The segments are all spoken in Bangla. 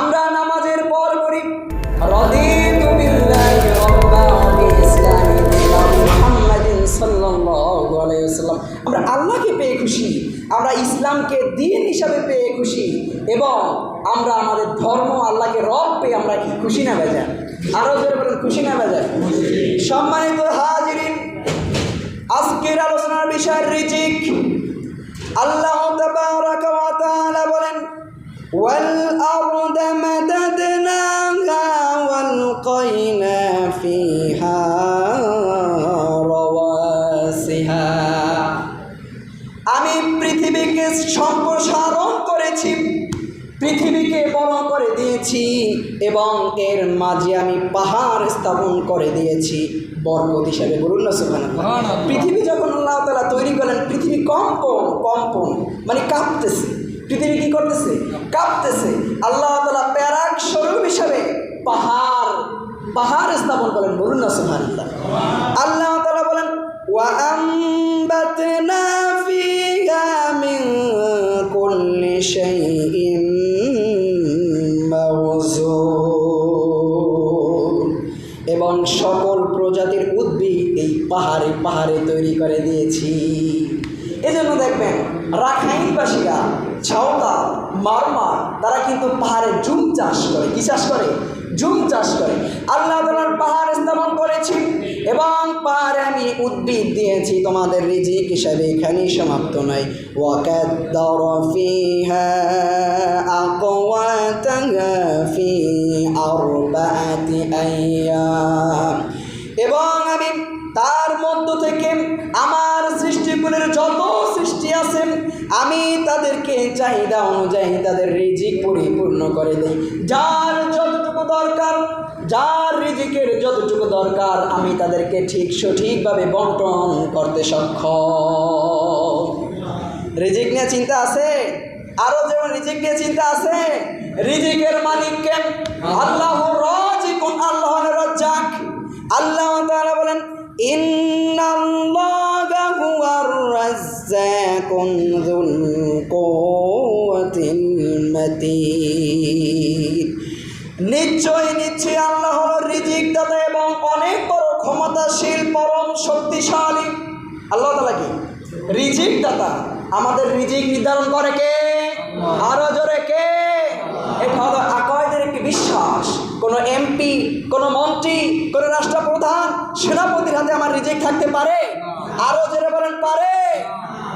আমরা নামাজের পর করি আমরা আল্লাহকে পেয়ে খুশি, আমরা ইসলামকে দিন হিসাবে পেয়ে খুশি এবং আমরা আমাদের ধর্ম আল্লাহকে রব পেয়ে আমরা কি খুশি না বেজা আরও জোরে বলেন, খুশি না বেজা সম্মানিত হাজিরিন, আজকের আলোচনার বিষয় রিজিক। আল্লাহ বলেন মাদাদনাহা ওয়াল কাইনা ফিহা রাওয়াসিহা আমি পৃথিবীকে সম্প্রসারণ করেছি পৃথিবীকে বড় করে দিয়েছি এবং এর মাঝে আমি পাহাড় স্থাপন করে দিয়েছি বরকত হিসাবে বলুন না সুখান পৃথিবী যখন আল্লাহ তালা তৈরি করলেন পৃথিবী কম্পন কম্পন মানে কাঁপতেছে। পৃথিবী কি করতেছে কাঁপতেছে আল্লাহ তালা প্যারাক স্বরূপ হিসাবে পাহাড় পাহাড় স্থাপন করেন বলুন না সুখান আল্লাহ তালা বলেন وأنبتنا فيها من كل شيء موزون এবং সকল প্রজাতির উদ্ভিদ এই পাহাড়ে পাহাড়ে তৈরি করে দিয়েছি এজন্য দেখবেন রাখাইনবাসীরা ছাওতা মারমা, তারা কিন্তু পাহাড়ে জুম চাষ করে। কি চাষ করে? জুম চাষ করে। আল্লাহ তালার পাহাড় স্থাপন করেছি এবং পাহাড়ে আমি উদ্ভিদ দিয়েছি। তোমাদের রিজিক হিসাবে এখানেই সমাপ্ত নয়। এবং আমি তার মধ্য থেকে আমার সৃষ্টিগুলির যত সৃষ্টি আছে আমি তাদেরকে চাহিদা অনুযায়ী তাদের রিজিক পরিপূর্ণ করে দিই। যার যতটুকু দরকার, যার রিজিকের যতটুকু দরকার, আমি তাদেরকে ঠিক সঠিকভাবে বন্টন করতে সক্ষম। রিজিক নিয়ে চিন্তা আছে? আরও যেমন রিজিক নিয়ে চিন্তা আছে, রিজিকের মালিককে আল্লাহ রাজিকুন, আল্লাহ রাজ্জাক আল্লাহ তাআলা বলেন হুয়ার রাজ্জাকুন যুল কুওয়াতিল মাতিন নিশ্চয় নিশ্চয় আল্লাহ হলো রিজিক দাতা এবং অনেক বড় ক্ষমতাশীল, পরম শক্তিশালী। আল্লাহ তালা কি? রিজিক দাতা আমাদের রিজিক নির্ধারণ করে কে? আরও জোরে কে? এটা হলো আকয়েদের একটি বিশ্বাস। কোনো এমপি, কোনো মন্ত্রী, কোনো রাষ্ট্রপ্রধান, সেনাপতির হাতে আমার রিজিক থাকতে পারে? আরও জোরে বলেন, পারে?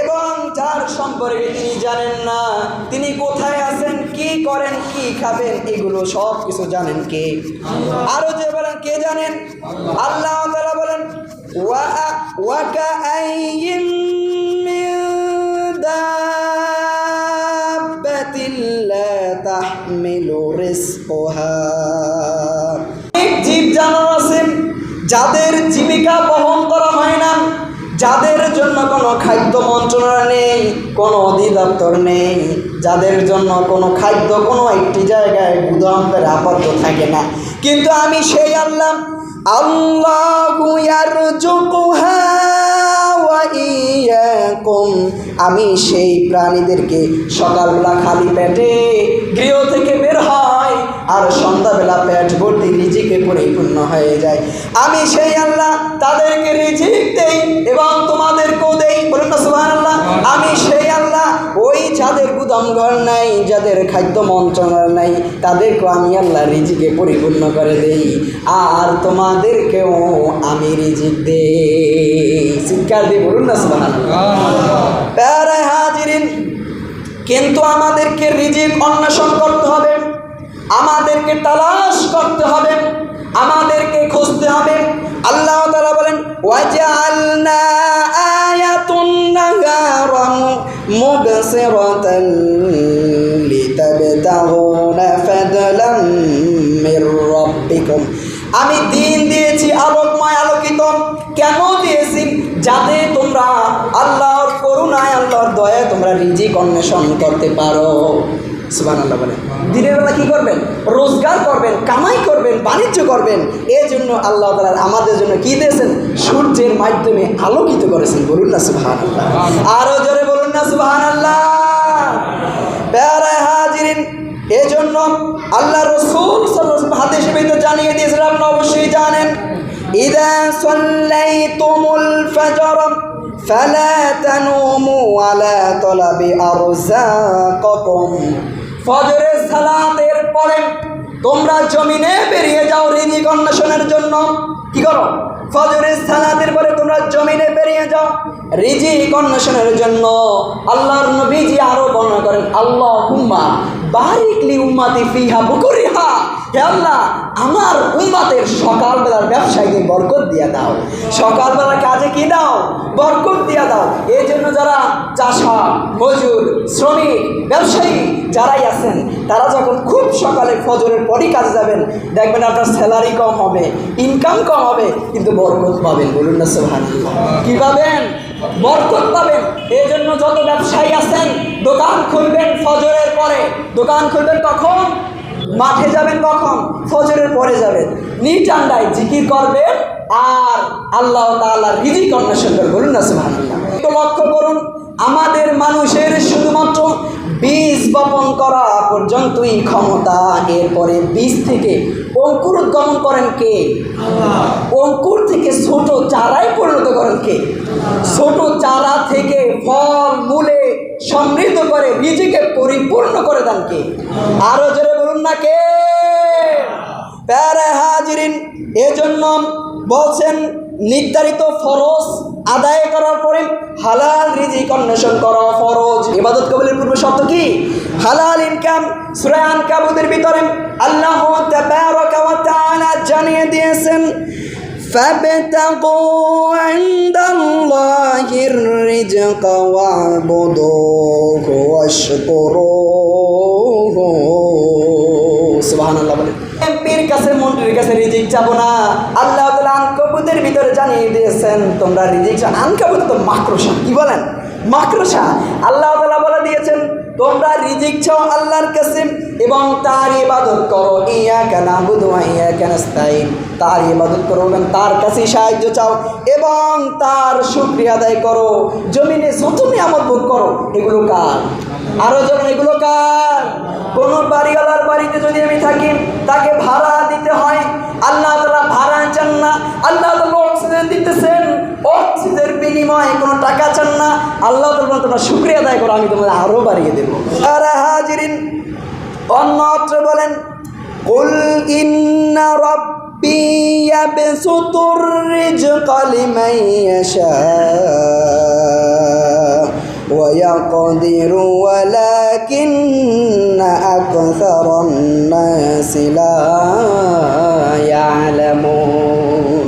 এবং যার সম্পর্কে তিনি জানেন না, তিনি কোথায় আছেন, কি করেন, কি খাবেন, এগুলো সব কিছু জানেন কে? আরও যে বলেন, কে জানেন? আল্লাহ বলেন আছে যাদের জীবিকা বহন করা হয় না। যাদের জন্য কোনো খাদ্য মন্ত্রণালয় নেই, কোনো অধিদপ্তর নেই, যাদের জন্য কোনো খাদ্য কোনো একটি জায়গায় গুদামের আবদ্ধ থাকে না। কিন্তু আমি সেই আল্লাহ আমি সেই প্রাণীদেরকে সকালবেলা খালি পেটে গৃহ থেকে বের হয় আর সন্ধ্যাবেলা পেট ভর্তি রিজিকে পরিপূর্ণ হয়ে যায়। আমি সেই আল্লাহ তাদেরকে রিজিক দেই এবং তোমাদেরকেও দেই। বলুন না সুবহানাল্লাহ। আমি সেই আল্লাহ ওই যাদের গুদাম ঘর নাই যাদের খাদ্য মন্ত্রণালয় নাই তাদেরকেও আমি আল্লাহ রিজিকে পরিপূর্ণ করে দেই। আর তোমাদেরকেও আমি রিজিক দেই। শিক্ষার দিই বলুন না সুবহানাল্লাহ। প্যারে হাজিরিন কিন্তু আমাদেরকে রিজিক অন্বেষণ করতে আমাদেরকে তালাশ করতে হবে, আমাদেরকে খুঁজতে হবে। আল্লাহ তাআলা বলেন আমি দিন দিয়েছি, আলোকময় আলোকিত। কেন দিয়েছি? যাতে তোমরা আল্লাহর করুণায়, আল্লাহর দয়ায় তোমরা রিজিক অন্বেষণ করতে পারো। সুবান আল্লাহ বলেন দিনের বেলা কি করবেন রোজগার করবেন কামাই করবেন বাণিজ্য করবেন এই জন্য আল্লাহ তালা আমাদের জন্য কি দিয়েছেন সূর্যের মাধ্যমে আলোকিত করেছেন বলুন না সুবাহান আল্লাহ আরো জোরে বলুন না সুবাহান আল্লাহ প্যারায় হাজিরিন এই জন্য আল্লাহ রসুল হাদিসে ভিতরে জানিয়ে দিয়েছেন আপনি অবশ্যই জানেন ইদা সাল্লাইতুমুল ফাজর فلا تنوموا على طلب أرزاقكم ফজরের সালাতের পরে তোমরা জমিনে বেরিয়ে যাও রিনি অন্বেষণের জন্য। কি করো? ফজরের সালাতের পরে তোমরা জমিনে বেরিয়ে যাও রিজিক অন্বেষণের জন্য। আল্লাহর নবীজি আরও বর্ণনা করেন আল্লাহ হুম্মা বারিকলি উম্মাতি ফিহা বুকুরিহা। হে আল্লাহ, আমার উম্মাতের সকালবেলার ব্যবসায়ীকে বরকত দিয়ে দাও। সকালবেলার কাজে কি দাও? বরকত দিয়ে দাও। এই জন্য যারা চাষা, মজুর, শ্রমিক, ব্যবসায়ী যারাই আছেন, তারা যখন খুব সকালে ফজরের পরই কাজে যাবেন, দেখবেন আপনার স্যালারি কম হবে, ইনকাম কম হবে, কিন্তু বরকত পাবেন। বলুন না সোহান কি পাবেন? বরকত পাবেন। এই জন্য যত ব্যবসায়ী আছেন দোকান খুলবেন ফজরের পরে। দোকান খুলবেন কখন? মাঠে যাবেন কখন? ফজরের পরে যাবেন। নিটান্ডায় জিকির করবেন আর আল্লাহ তাআলা রিজিক অন্বেষণ করবেন বলুন না তো লক্ষ্য করুন আমাদের মানুষের শুধুমাত্র বীজ বপন করা পর্যন্তই ক্ষমতা। এরপরে বীজ থেকে অঙ্কুর উদ্গমন করেন কে? অঙ্কুর থেকে ছোট চারাই পরিণত করেন কে? ছোট চারা থেকে ফল মূলে সমৃদ্ধ করে বীজকে পরিপূর্ণ করে দেন কে? আরও জোরে বলুন না কে? প্যারে হাজিরিন, এজন্য বলছেন, নির্ধারিত ফরজ আদায় করার পরে হালাল রিজিক অন্বেষণ করা ফরজ। ইবাদত কবলের পূর্বে শর্ত কি? হালাল ইনকাম সুরায়ান কাবুদের ভিতরে আল্লাহ জানিয়ে দিয়েছেন فابتغوا عند الله الرزق واعبدوه واشكروه سبحان الله বলেন এমপির কাছে মন্ত্রীর কাছে রিজিক চাবো না আল্লাহ তাআলা আনকাবুতের ভিতরে জানিয়ে দিয়েছেন তোমরা রিজিক চাও আনকাবুত তো মাকড়সা কি বলেন মাকড়সা আল্লাহ তাআলা বলে দিয়েছেন তোমরা রিজিক চাও আল্লাহর কাছে এবং তার ইবাদত করো। ইয়া কেন বুধু ইয়া কেন তার ইবাদত করো এবং তার কাছে সাহায্য চাও এবং তার শুক্রিয়া আদায় করো। জমিনে যত নিয়ামত ভোগ করো, এগুলো কার? আরও যেমন এগুলো কার? কোনো বাড়িওয়ালার বাড়িতে যদি আমি থাকি, তাকে ভাড়া দিতে হয়, আল্লাহ তালা ভাড়া চান না। আল্লাহ তালা অক্সিজেন অক্সিজেনের বিনিময়ে কোনো টাকা চান না আল্লাহ তালা তোমরা শুক্রিয়া আদায় করো আমি তোমাদের আরও বাড়িয়ে দেবো আর হাজিরিন অন্যত্র বলেন কুল ইন্না রব্বি ইয়াবসুতুর রিজকা লিমান ইয়াশা ويقدر ولكن أكثر الناس لا يعلمون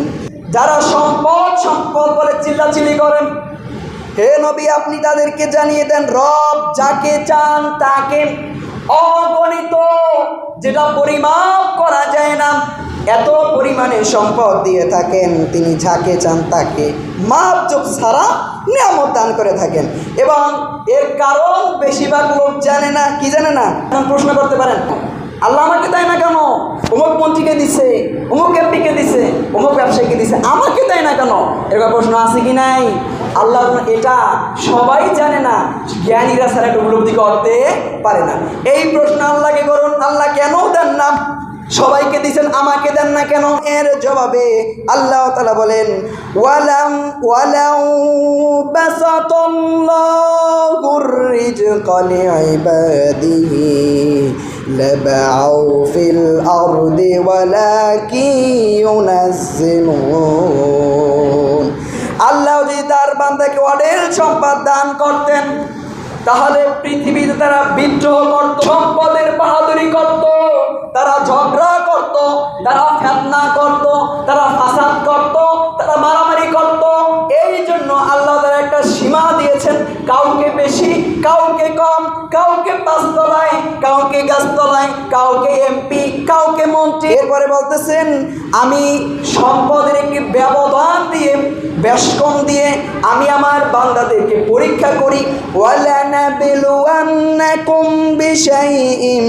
যারা সম্পদ সম্পদ বলে চিল্লাচিল্লি করেন। হে নবী, আপনি তাদেরকে জানিয়ে দেন, রব যাকে চান তাকে অগণিত। যেটা পরিমাপ করা যায় না, এত পরিমাণে সম্পদ দিয়ে থাকেন। তিনি যাকে চান তাকে মাপ যোগ ছাড়া নিয়ামত দান করে থাকেন। এবং এর কারণ বেশিরভাগ লোক জানে না, কি জানে না? প্রশ্ন করতে পারেন। আল্লাহ আমাকে দেয় না কেন? অমুক মন্ত্রীকে দিছে, অমুক এমপিকে দিছে, অমুক ব্যবসায়ীকে দিছে, আমাকে দেয় না কেন? এরকম প্রশ্ন আছে কি নাই? আল্লাহ এটা সবাই জানে না, জ্ঞানীরা ছাড়া এটা উপলব্ধি করতে পারে না। এই প্রশ্ন আল্লাহকে করুন, আল্লাহ কেন দেন না? সবাইকে দিছেন আমাকে দেন না কেন? এর জবাবে আল্লাহ তালা বলেন, ওয়ালাম লিইবাদিহি। লাবাউ ফিল আরদি ওয়ালাকিন ইউনাজ্জিলুন আল্লাহ যদি তার বান্দাকে অডেল সম্পদ দান করতেন, তাহলে পৃথিবীতে তারা বিদ্রোহ করত, সম্পদের বাহাদুরি করত, তারা ঝগড়া করত, তারা ফেতনা করত, তারা ফাসাদ করত, তারা মারামারি করত। এই জন্য আল্লাহ একটা সীমা দিয়েছেন, কাউকে বেশি, কাউকে কম, কাউকে পাঁচতলায়, কাউকে গাছতলায়, কাউকে এমপি কাউকে মন্ত্রী। এরপরে বলতেছেন, আমি সম্পদের একটি ব্যবধান দিয়ে বেশকম দিয়ে আমি আমার বান্দাদেরকে পরীক্ষা করি। ওয়ালানাবিলুয়ান্নাকুম বিশাইইম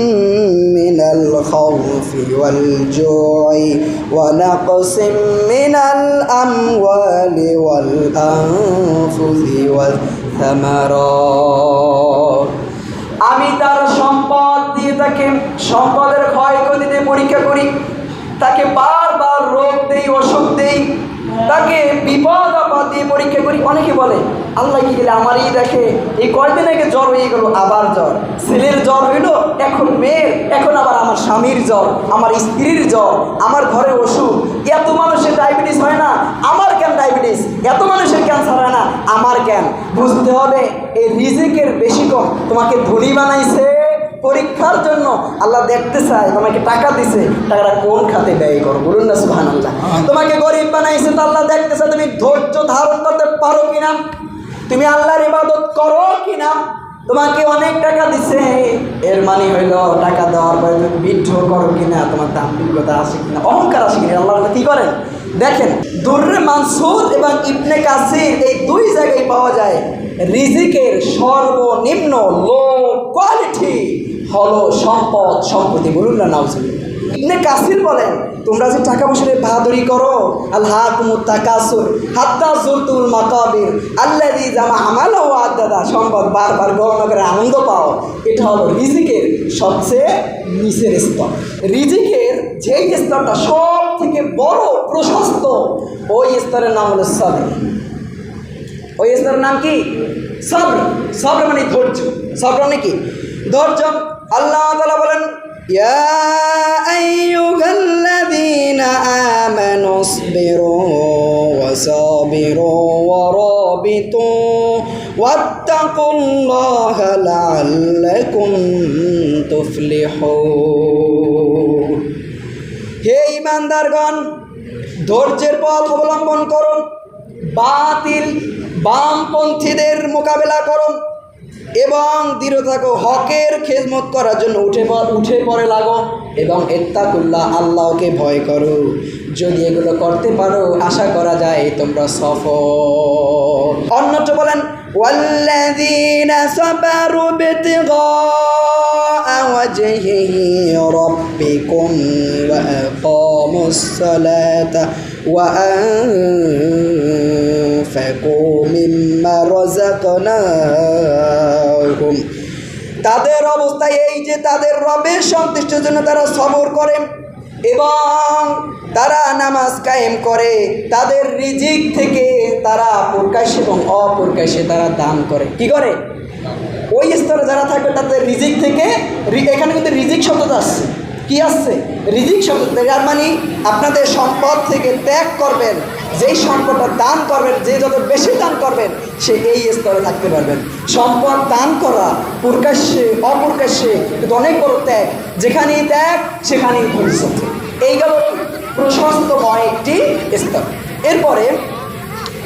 আমি তার সম্পদ দিয়ে তাকে সম্পদের ক্ষয়ক্ষতিতে পরীক্ষা করি। তাকে বারবার রোগ দেই, অসুখ দেই, তাকে বিপদ আপদ দিয়ে পরীক্ষা করি। অনেকে বলে আল্লাহ কি গেলে আমারই দেখে। এই কয়দিন আগে জ্বর হয়ে গেল আবার জ্বর। ছেলের জ্বর হইল এখন মেয়ের এখন আবার আমার স্বামীর জ্বর আমার স্ত্রীর জ্বর আমার ঘরে অসুখ। এত মানুষের ডায়াবেটিস হয় না আমার কেন ডায়াবেটিস? এত মানুষের ক্যান্সার হয় না আমার কেন? বুঝতে হবে এই রিজিকের বেশি কম। তোমাকে ধনী বানাইছে পরীক্ষার জন্য। আল্লাহ দেখতে চায় তোমাকে টাকা দিছে টাকাটা কোন খাতে ব্যয় করো? বলুন না সুহান আল্লাহ। তোমাকে গরিব বানাইছে তো আল্লাহ দেখতে চায় তুমি ধৈর্য ধারণ করতে পারো কিনা? তুমি আল্লাহর ইবাদত করো কিনা? তোমাকে অনেক টাকা দিছে। এর মানে হইল টাকা দেওয়ার পরে তুমি বিদ্রোহ করো কিনা? তোমার দাম্ভিকতা আসে কিনা? অহংকার আসে কিনা? আল্লাহ কি করেন? দেখেন, দুর্রে মানসুর এবং ইবনে কাসির এই দুই জায়গায় পাওয়া যায়। রিজিকের সর্বনিম্ন লো কোয়ালিটি হলো সম্পদ, সম্পত্তি। বলুন না, নাউজুবিল্লাহ। ইবনে কাসির বলেন, তোমরা যে টাকা পয়সা বাহাদুরি করো আল্লাহ তাকাসুর হাত্তা জুরতুল মাকাবির আল্লাদি জামা আমালা ও আদাদা, সম্পদ বারবার গণনা করে আনন্দ পাও, এটা হলো রিজিকের সবচেয়ে নিচের স্তর। রিজিকের যেই স্তরটা সব থেকে বড় প্রশস্ত, ওই স্তরের নাম হলো সবর। ওই স্তরের নাম কি? সবর। সবর মানে ধৈর্য। সবর মানে কি? ধৈর্য। আল্লাহ তালা বলেন يا أيها الذين آمنوا اصبروا وصابروا ورابطوا واتقوا الله لعلكم تفلحون হে ইমানদারগণ ধৈর্যের পথ অবলম্বন করুন বাতিল বামপন্থীদের মোকাবেলা করুন এবং দৃঢ় থাকো হকের খেজমত করার জন্য উঠে পড় উঠে পড়ে লাগো এবং এত্তাকুল্লাহ আল্লাহকে ভয় করো যদি এগুলো করতে পারো আশা করা যায় তোমরা সফল অন্যত্র বলেন والذين صبروا ابتغاء وجهه ربكم وأقاموا الصلاة وأنفقوا مما رزقناهم তাদের অবস্থা এই যে তাদের রবের সন্তুষ্টের জন্য তারা সবর করেন এবং তারা নামাজ কায়েম করে, তাদের রিজিক থেকে তারা প্রকাশ্যে এবং অপ্রকাশ্যে তারা দান করে। কি করে? ওই স্তরে যারা থাকবে তাদের রিজিক থেকে এখানে কিন্তু রিজিক শব্দটা আসছে। কি আসছে রিজিক শব্দ মানে আপনাদের সম্পদ থেকে ত্যাগ করবেন, যেই সম্পদটা দান করবেন, যে যত বেশি দান করবেন, সে এই স্তরে থাকতে পারবেন। সম্পদ দান করা প্রকাশ্যে, অপ্রকাশ্যে কিন্তু অনেক বড় ত্যাগ। যেখানেই ত্যাগ, সেখানেই ভবিষ্যৎ। এই গেল প্রশস্তময় একটি স্তর। এরপরে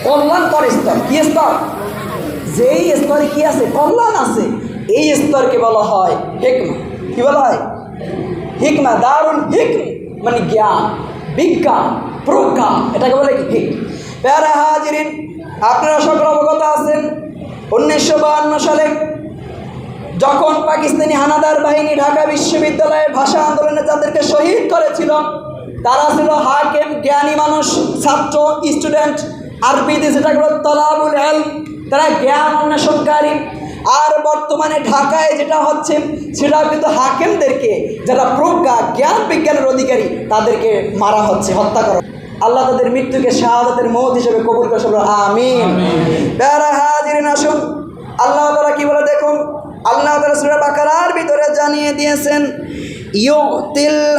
কল্যাণকর স্তর। কি স্তর? যেই স্তরে কি আছে? কল্যাণ আছে। এই স্তরকে বলা হয় হেকমা। কি বলা হয়? হিকমা, দারুল হিকম মানে জ্ঞান, বিজ্ঞান প্রজ্ঞা এটাকে বলে কি হিক। প্যারা হাজিরিন, আপনারা সকল অবগত আছেন, উনিশশো সালে যখন পাকিস্তানি হানাদার বাহিনী ঢাকা বিশ্ববিদ্যালয়ের ভাষা আন্দোলনে যাদেরকে শহীদ করেছিল, তারা ছিল হাকেম, জ্ঞানী মানুষ, ছাত্র, স্টুডেন্ট, আরবিতে যেটা করে তলাবুল এল তারা জ্ঞান অন্বেষণকারী আর বর্তমানে ঢাকায় যেটা হচ্ছে সেটা কিন্তু হাকেমদেরকে যারা প্রজ্ঞা জ্ঞান বিজ্ঞানের অধিকারী তাদেরকে মারা হচ্ছে হত্যা করা আল্লাহ তাদের মৃত্যুকে শাহাদাতের মত হিসেবে কবুল করে সব আমিন। আসুন। আল্লাহ তালা কি বলে দেখুন আল্লাহ তালা সুরা বাকারার ভিতরে জানিয়ে দিয়েছেন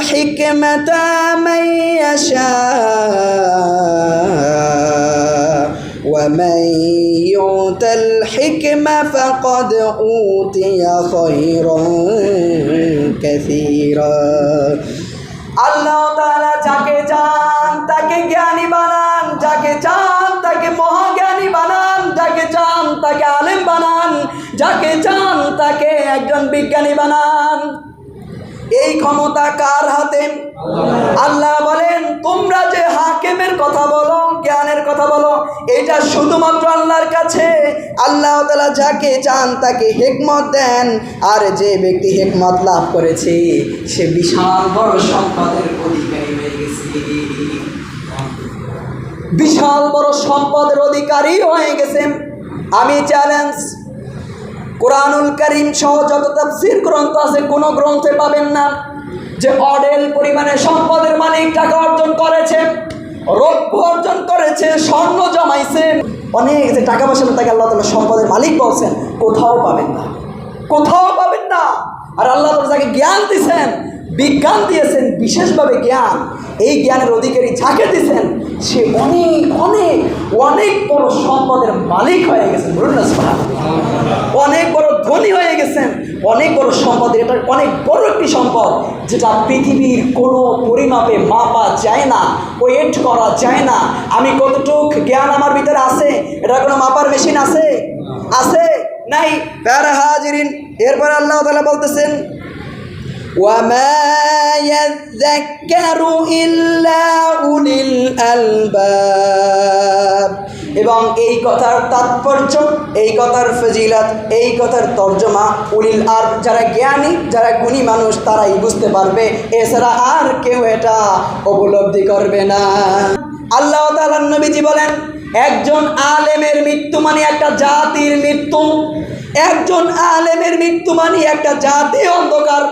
হিকমাতা মান ইয়াশা ومن يؤت الحكمة فقد أوتي خيرا كثيرا আল্লাহ তাআলা যাকে চান তাকে জ্ঞানী বানান। যাকে চান তাকে মহাজ্ঞানী বানান। যাকে চান তাকে আলেম বানান। যাকে চান তাকে একজন বিজ্ঞানী বানান। এই ক্ষমতা কার হাতে? আল্লাহ বলেন তোমরা যে হাকিমের কথা বলো এটা শুধুমাত্র আল্লাহর কাছে। আল্লাহ তালা যাকে চান তাকে হেকমত দেন। আর যে ব্যক্তি হেকমত লাভ করেছে, সে বিশাল বড় সম্পদের অধিকারী হয়ে গেছে। বিশাল বড় সম্পদের অধিকারী হয়ে গেছেন আমি চ্যালেঞ্জ কোরআনুল করিম সহ যত তাফসির গ্রন্থ আছে, কোনো গ্রন্থে পাবেন না যে অডেল পরিমাণে সম্পদের মালিক টাকা অর্জন করেছে। রৌপ্য অর্জন করেছে, স্বর্ণ জমাইছে। অনেক যে টাকা পয়সা তাকে আল্লাহ তালা সম্পদের মালিক বলছেন, কোথাও পাবেন না। কোথাও পাবেন না। আর আল্লাহ তালা যাকে জ্ঞান দিয়েছেন বিজ্ঞান দিয়েছেন, বিশেষভাবে জ্ঞান, এই জ্ঞানের অধিকারী যাকে দিয়েছেন সে অনেক অনেক অনেক বড় সম্পদের মালিক হয়ে গেছেন। বলুন অনেক বড় ধনী হয়ে গেছেন। অনেক বড় সম্পদ এটা অনেক বড় একটি সম্পদ যেটা পৃথিবীর কোনো পরিমাপে মাপা যায় না ওয়েট করা যায় না আমি কতটুক জ্ঞান আমার ভিতরে আছে এটা কোনো মাপার মেশিন আছে আছে নাই প্যারা হাজিরিন এরপর আল্লাহ তালা বলতেছেন وما يذكر إلا أولي الألباب এবং এই কথার তাৎপর্য, এই কথার ফজিলাত, এই কথার তর্জমা উলিল আর যারা জ্ঞানী, যারা গুণী মানুষ, তারাই বুঝতে পারবে, এছাড়া আর কেউ এটা উপলব্ধি করবে না। আল্লাহ তাআলা নবীজি বলেন, একজন আলেমের মৃত্যু মানে একটা জাতির মৃত্যু। একজন আলেমের মৃত্যু মানে একটা জাতি অন্ধকার।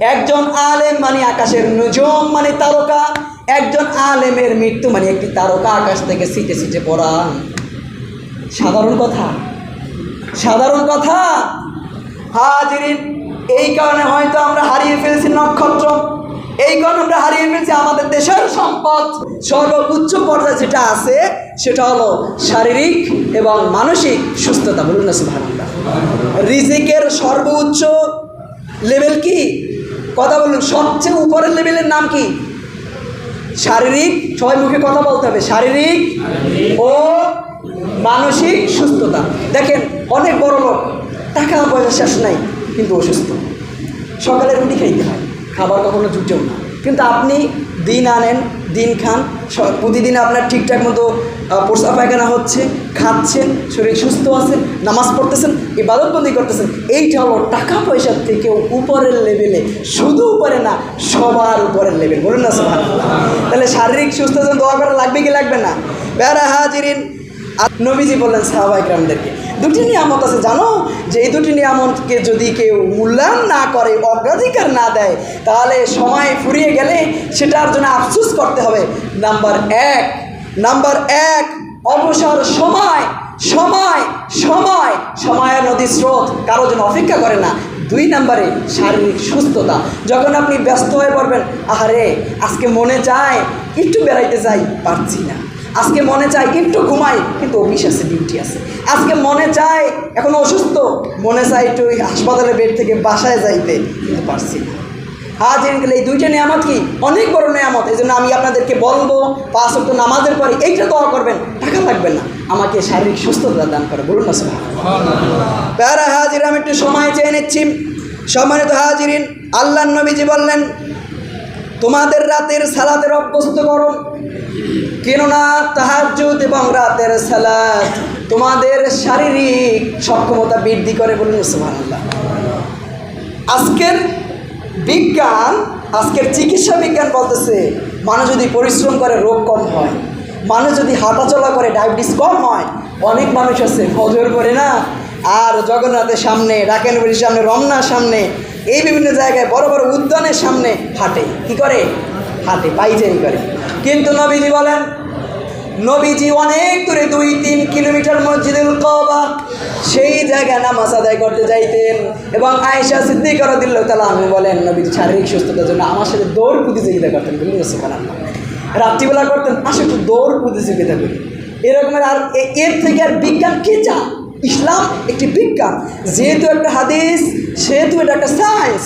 একজন আলেম মানে আকাশের নজম মানে তারকা। একজন আলেমের মৃত্যু মানে একটি তারকা আকাশ থেকে সিটে সিটে পড়া। সাধারণ কথা। সাধারণ কথা। হাজিরিন, এই কারণে হয়তো আমরা হারিয়ে ফেলছি নক্ষত্র। এই কারণে আমরা হারিয়ে ফেলছি আমাদের দেশের সম্পদ। সর্বোচ্চ পর্যায়ে যেটা আছে, সেটা হলো শারীরিক এবং মানসিক সুস্থতা। বলুন না, সুবহানাল্লাহ। রিজিকের সর্বোচ্চ লেভেল কি? কথা বলুন, সবচেয়ে উপরের লেভেলের নাম কি? শারীরিক, সবাই মুখে কথা বলতে হবে, শারীরিক ও মানসিক সুস্থতা। দেখেন, অনেক বড় লোক, টাকা পয়সা শেষ নাই, কিন্তু অসুস্থ। সকালে রুটি খাইতে হয়, খাবার কখনো জুটেও না। কিন্তু আপনি দিন আনেন দিন খান প্রতিদিন আপনার ঠিকঠাক মতো আহ, পায়খানা হচ্ছে খাচ্ছেন শরীর সুস্থ আছে নামাজ পড়তেছেন ইবাদতবন্দি করতেছেন এইটা হলো টাকা পয়সার থেকেও উপরের লেভেলে শুধু উপরে না সবার উপরের লেভেল বলুন না সবার তাহলে শারীরিক সুস্থতা দোয়া করা লাগবে কি লাগবে না? বেড়া হাজিরিন আর নবীজি বললেন সাহাবাইকরামদেরকে দুটি নিয়ামত আছে, জানো? যে এই দুটি নিয়ামতকে যদি কেউ মূল্যায়ন না করে, অগ্রাধিকার না দেয়, তাহলে সময় ফুরিয়ে গেলে সেটার জন্য আফসুস করতে হবে। নাম্বার এক নাম্বার এক, অবসর সময় সময় সময়, সময়ের নদী স্রোত, কারও জন্য অপেক্ষা করে না। দুই নম্বরে, শারীরিক সুস্থতা। যখন আপনি ব্যস্ত হয়ে পড়বেন, আহারে, আজকে মনে চায়, একটু বেড়াইতে যাই পারছি না। আজকে মনে চায় একটু ঘুমাই, কিন্তু অফিস আছে, ডিউটি আছে। আজকে মনে চায় এখন অসুস্থ, মনে চায় একটু হাসপাতালের বেড থেকে বাসায় যাইতে, কিন্তু পারছি না। হাজির গেলে এই দুইটা নিয়ামত কি? অনেক বড় নিয়ামত, এই জন্য আমি আপনাদেরকে বলব, পাঁচ অক্ট নামাজের পরে এইটা দোয়া করবেন, টাকা লাগবে না। আমাকে শারীরিক সুস্থতা দান করে, বলুন না সবাই প্যারা হাজির, আমি একটু সময় চেয়ে নিচ্ছি। সম্মানিত হাজিরিন আল্লাহ নবীজি বললেন, তোমাদের রাতের সালাতের অভ্যস্ত করো। কেননা তাহাজুদ এবং রাতের সালাত তোমাদের শারীরিক সক্ষমতা বৃদ্ধি করে বলুন, সুবহানাল্লাহ। আজকের বিজ্ঞান, আজকের চিকিৎসা বিজ্ঞান বলতেছে, মানুষ যদি পরিশ্রম করে, রোগ কম হয়। মানুষ যদি হাঁটাচলা করে, ডায়াবেটিস কম হয়, অনেক মানুষ আছে, ফজর করে না। আর জগন্নাথের সামনে ডাকেনবাড়ির সামনে, রমনার সামনে, এই বিভিন্ন জায়গায় বড় বড় উদ্যানের সামনে হাঁটে। কি করে? হাঁটে, পাইচারি করে। কিন্তু নবীজি বলেন, নবীজি অনেক দূরে দুই, তিন কিলোমিটার মসজিদুল কবা, সেই জায়গায় নামাজ আদায় করতে যাইতেন। এবং আয়েশা সিদ্দিক দিল তালা আমি বলেন নবীজি শারীরিক সুস্থতার জন্য আমার সাথে দৌড় প্রতিযোগিতা করতেন। সুবহানাল্লাহ। রাত্রিবেলা করতেন, আসে একটু দৌড় প্রতিযোগিতা করি। এরকমের আর এর থেকে আর বিজ্ঞান কে চা ইসলাম একটি বিজ্ঞান। যেহেতু একটা হাদিস, সেহেতু এটা একটা সায়েন্স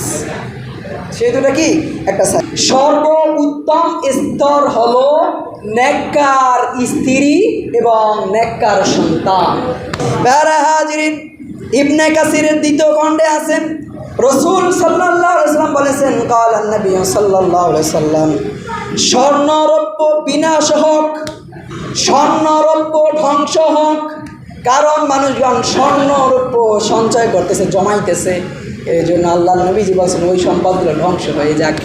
সেহেতু এটা কি? একটা সর্ব উত্তম স্তর হলো নেককার স্ত্রী এবং নেককার সন্তান। হাজিরিন, ইবনে কাসিরের দ্বিতীয় খণ্ডে আছেন। রসুল সাল্লাহ সাল্লাম বলেছেন, কাল নবী সাল্লাহ সাল্লাম বিনাশ হোক, স্বর্ণরৌপ্য ধ্বংস হোক, কারণ মানুষগণ স্বর্ণরৌপ্য সঞ্চয় করতেছে, জমাইতেছে। এই জন্য আল্লাহ নবীজি বলছেন, ওই সম্পদগুলো ধ্বংস হয়ে যাক।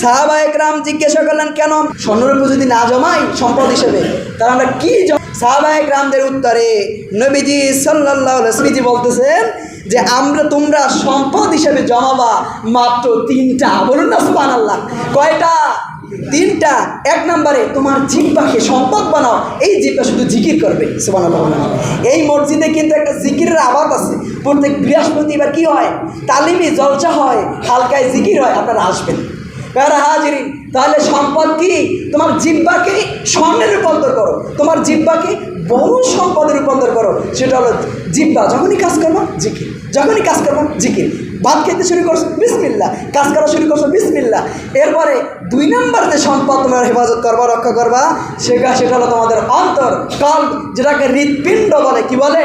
সাহাবা একরাম জিজ্ঞাসা করলেন, কেন স্বর্ণরূপ যদি না জমাই সম্পদ হিসেবে, তাহলে আমরা কি সাহাবা একরামদের উত্তরে নবীজি সাল্লাহ নবীজি বলতেছেন যে, আমরা তোমরা সম্পদ হিসেবে জমাবা মাত্র তিনটা। বলুন না সুবান আল্লাহ কয়টা? তিনটা। এক নম্বরে, তোমার জিব্বাকে সম্পদ বানাও। এই জিব্বা শুধু জিকির করবে সুবান আল্লাহ এই মসজিদে কিন্তু একটা জিকিরের আবাদ আছে। প্রত্যেক বৃহস্পতিবার কি হয়? তালিমি জলসা হয়, হালকায় জিকির হয়, আপনারা আসবেন। প্যারা হাজিরিন, তাহলে সম্পদ কি? তোমার জিব্বাকে স্বর্ণে রূপান্তর করো। তোমার জিব্বাকে বহু সম্পদে রূপান্তর করো। সেটা হলো জিব্বা যখনই কাজ করব, জিকির। যখনই কাজ করব, জিকির। ভাত খেতে শুরু করছ বিসমিল্লা কাজ করা শুরু করছ বিসমিল্লা এরপরে দুই নম্বর যে সম্পদ তোমার হেফাজত করবা, রক্ষা করবা, সেটা সেটা হলো তোমাদের অন্তর কাল যেটাকে হৃৎপিণ্ড বলে। কি বলে?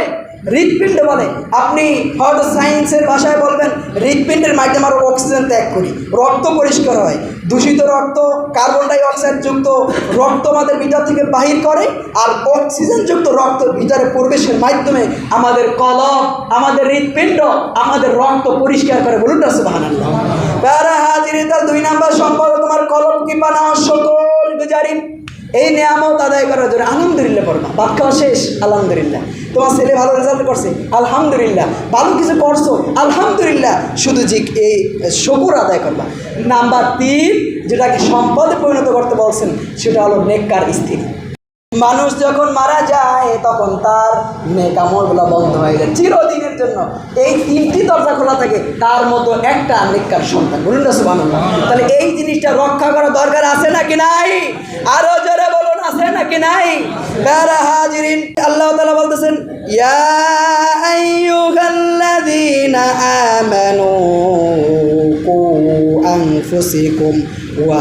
হৃৎপিণ্ড বলে। আপনি হয়তো সায়েন্সের ভাষায় বলবেন, হৃৎপিণ্ডের মাধ্যমে আমরা অক্সিজেন ত্যাগ করি। রক্ত পরিষ্কার হয়। দূষিত রক্ত কার্বন ডাই অক্সাইড যুক্ত রক্ত আমাদের ভিতর থেকে বাহির করে, আর অক্সিজেনযুক্ত রক্ত ভিতরে প্রবেশের মাধ্যমে আমাদের কলম, আমাদের হৃৎপিণ্ড, আমাদের রক্ত পরিষ্কার করে বলুন না সুবাহান প্যারা হাজিরিতার দুই নাম্বার সম্পদ, তোমার কলম কি পানা সকল গুজারিন। এই নিয়ামত আদায় করার জন্য আলহামদুলিল্লাহ ভাত খাওয়া শেষ, আলহামদুলিল্লাহ। তোমার ছেলে ভালো রেজাল্ট করছে? আলহামদুলিল্লাহ। ভালো কিছু করছ? আলহামদুলিল্লাহ। শুধু যে এই শকুর আদায় করবা। নাম্বার তিন, যেটাকে সম্পদে পরিণত করতে বলছেন, সেটা হলো নেককার স্ত্রী। মানুষ যখন মারা যায়, তখন তার নেকামলগুলো বন্ধ হয়ে যায় চিরদিনের জন্য। এই তিনটি দরজা খোলা থাকে, তার মতো একটা নেককার সন্তান। বলুন না সুবান তাহলে এই জিনিসটা রক্ষা করা দরকার আছে নাকি নাই? আরও জোরে বলুন, আছে নাকি নাই? কারা হাজিরিন? আল্লাহ তালা বলতেছেন, ইয়া আমানু কু আনফুসিকুম ওয়া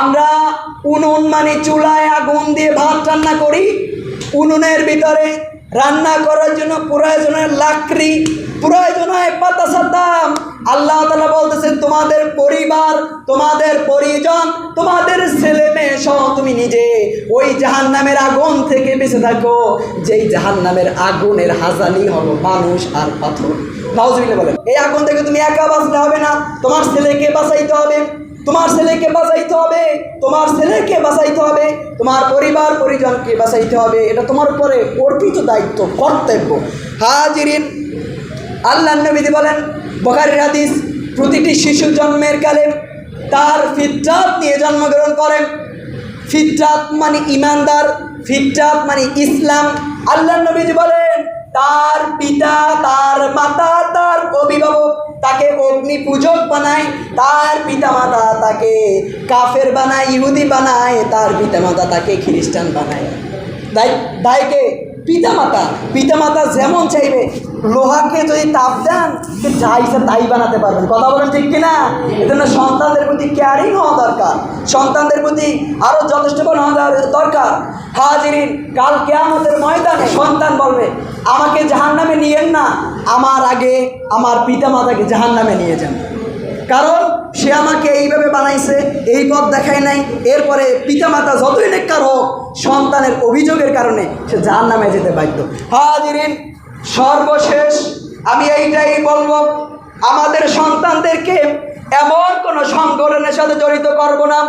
আমরা উনুন মানে চুলায় আগুন দিয়ে ভাত রান্না করি। উনুনের ভিতরে রান্না করার জন্য প্রয়োজনের লাকড়ি, প্রয়োজন হয় পাতা সাদ্দাম আল্লাহ তালা বলতেছেন, তোমাদের পরিবার, তোমাদের পরিজন, তোমাদের ছেলে মেয়ে সহ তুমি নিজে ওই জাহান নামের আগুন থেকে বেঁচে থাকো। যেই জাহান নামের আগুনের হাজালি হলো মানুষ আর পাথর। নাউজুবিল্লাহ বলেন, এই আগুন থেকে তুমি একা বাঁচতে হবে না। তোমার ছেলেকে বাঁচাইতে হবে, তোমার ছেলেকে বাঁচাইতে হবে, তোমার ছেলেকে বাঁচাইতে হবে, তোমার পরিবার পরিজনকে বাঁচাইতে হবে। এটা তোমার উপরে অর্পিত দায়িত্ব, কর্তব্য। হাজিরিন আল্লাহ নবীদি বলেন বখারির হাদিস, প্রতিটি শিশু জন্মের কালে তার ফিতরাত নিয়ে জন্মগ্রহণ করেন। ফিতরাত মানে ইমানদার, ফিতরাত মানে ইসলাম। আল্লাহ নবীজি বলেন, তার পিতা, তার মাতা, তার অভিভাবক তাকে অগ্নি পূজক বানায়, তার পিতামাতা তাকে কাফের বানায়, ইহুদি বানায়, তার পিতামাতা তাকে খ্রিস্টান বানায়। দায়, দায়কে পিতামাতা পিতামাতা যেমন চাইবে, লোহাকে যদি তাপ দেন যা ইচ্ছা তাই বানাতে পারবেন। কথা বলেন ঠিক কিনা? এজন্য সন্তানদের প্রতি কেয়ারিং হওয়া দরকার। সন্তানদের প্রতি আরও যথেষ্টপন হওয়া দর- দরকার। হাজিরিন, কাল কেয়ামতের ময়দানে সন্তান বলবে, আমাকে জাহান নামে নিয়েন না, আমার আগে আমার পিতামাতাকে জাহান নামে নিয়ে যান। কারণ সে আমাকে এইভাবে বানাইছে, এই পথ দেখায় নাই। এরপরে পিতামাতা যতই নেককার হোক, সন্তানের অভিযোগের কারণে সে যার নামে যেতে বাধ্য। হাজিরিন, সর্বশেষ আমি এইটাই বলব, আমাদের সন্তানদেরকে এমন কোনো সংগঠনের সাথে জড়িত করব না,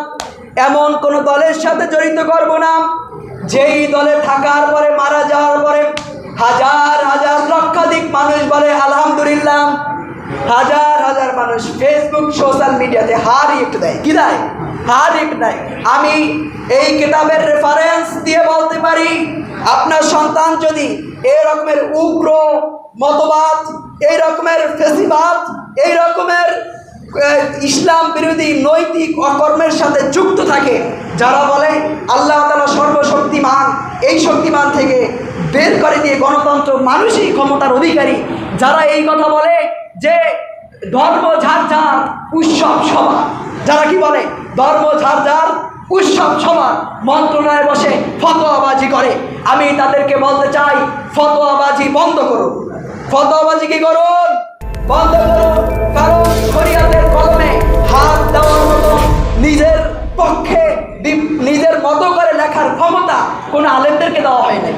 এমন কোনো দলের সাথে জড়িত করব না, যেই দলে থাকার পরে, মারা যাওয়ার পরে হাজার হাজার লক্ষাধিক মানুষ বলে, আলহামদুলিল্লাহ হাজার হাজার মানুষ ফেসবুক সোশ্যাল মিডিয়াতে হার একটু দেয়। কি দেয়? হার একটু দেয়। আমি এই কিতাবের রেফারেন্স দিয়ে বলতে পারি, আপনার সন্তান যদি এই রকমের উগ্র মতবাদ, এই রকমের ফেসিবাদ, এই রকমের ইসলাম বিরোধী নৈতিক অকর্মের সাথে যুক্ত থাকে, যারা বলে আল্লাহ তালা সর্বশক্তিমান, এই শক্তিমান থেকে বের করে দিয়ে গণতন্ত্র মানুষই ক্ষমতার অধিকারী, যারা এই কথা বলে যে ধর্ম ঝাড় উৎসব সভা যারা কি বলে? ধর্ম ঝারঝার উৎসব সমান। মন্ত্রণায় বসে ফতোয়াবাজি করে। আমি তাদেরকে বলতে চাই, ফতোয়াবাজি বন্ধ করুন। ফতোয়াবাজি কি করুন? বন্ধ করুন। কারণ শরিয়াতের কলমে হাত দেওয়ার মতো নিজের পক্ষে নিজের মতো করে লেখার ক্ষমতা কোনো আলেমদেরকে দেওয়া হয় নাই